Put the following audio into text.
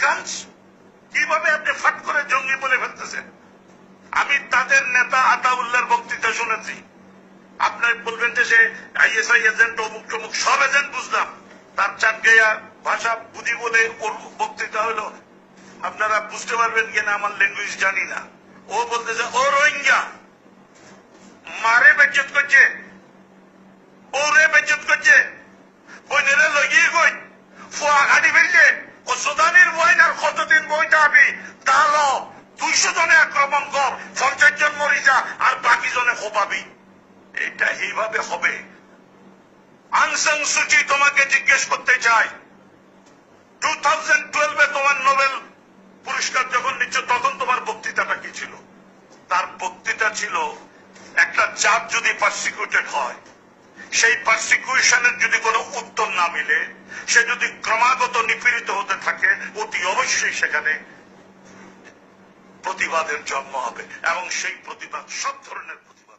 Guns কীভাবে আপনি ফাট করে জঙ্গি বলে ফেলতেছেন? আমি তাদের নেতা আতাউল্লাহর বক্তৃতা শুনেছি। আপনার বলবেন যে আইএসআই এজেন্ট, অমুক টমুক, সব এজেন্ট বুঝলাম। তার চাট গেয়া ভাষা বুঝি বলে ওর বক্তৃতা হলো। আপনারা বুঝতে পারবেন কিনা আমার ল্যাঙ্গুয়েজ জানি না। ও বলতেছে ও রোহিঙ্গা। মারে বেচত করছে। ওরে বেচত করছে। বইনেরে ও সুদানির আর কতদিন বইটা আবি তাহল দুইশো জনে আক্রমণ কর, পঞ্চাশ জন মরি যা, আর বাকি জনে খোপাবি এটা এইভাবে হবে। আনসাং সুচি তোমাকে জিজ্ঞেস করতে চাই। টু থাউজেন্ড টুয়েলভে তোমার নোবেল পুরস্কার যখন নিচ্ছ, তখন তোমার বক্তৃতাটা কি ছিল? তার বক্তৃতা ছিল, একটা চাপ যদি পার্সিকিউটেড হয়, সেই পার্সিকিউশনের যদি কোনো উত্তর না মিলে, সে যদি ক্রমাগত নিপীড়িত হতে অবশ্যই সেখানে প্রতিবাদের জন্ম হবে এবং সেই প্রতিবাদ সব ধরনের প্রতিবাদ।